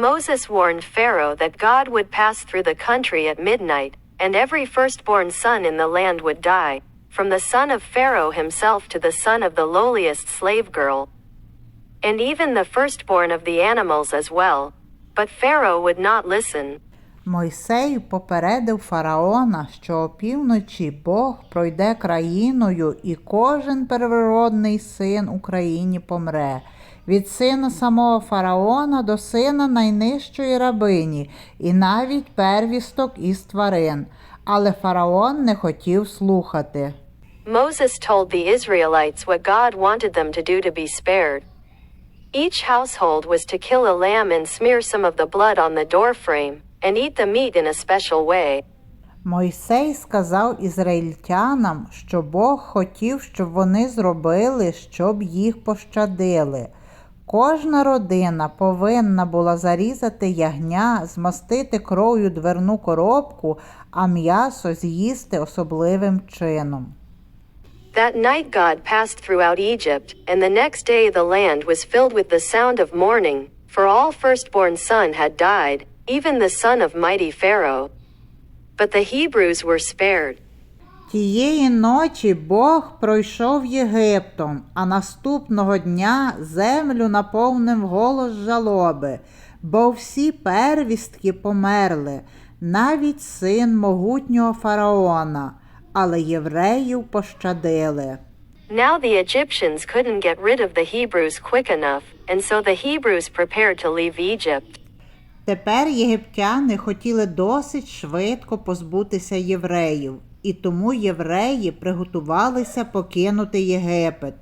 Moses warned Pharaoh that God would pass through the country at midnight, and every firstborn son in the land would die, from the son of Pharaoh himself to the son of the lowliest slave girl, and even the firstborn of the animals as well. But Pharaoh would not listen. Мойсей попередив фараона, що опівночі Бог пройде країною, і кожен первородний син Україні помре. Від сина самого фараона до сина найнижчої рабині, і навіть первісток із тварин. Але фараон не хотів слухати. Moses told the Israelites what God wanted them to do to be spared. Each household was to kill a lamb and smear some of the blood on the doorframe, and eat the meat in a special way. Мойсей сказав ізраїльтянам, що Бог хотів, щоб вони зробили, щоб їх пощадили. Кожна родина повинна була зарізати ягня, змастити кров'ю дверну коробку, а м'ясо з'їсти особливим чином. That night God passed throughout Egypt, and the next day the land was filled with the sound of mourning, for all firstborn son had died, even the son of mighty Pharaoh. But the Hebrews were spared. Тієї ночі Бог пройшов Єгиптом, а наступного дня землю наповнив голос жалоби, бо всі первістки померли, навіть син могутнього фараона, але євреїв пощадили. Now the Egyptians couldn't get rid of the Hebrews quick enough, and so the Hebrews prepared to leave Egypt. Тепер єгиптяни хотіли досить швидко позбутися євреїв, і тому євреї приготувалися покинути Єгипет.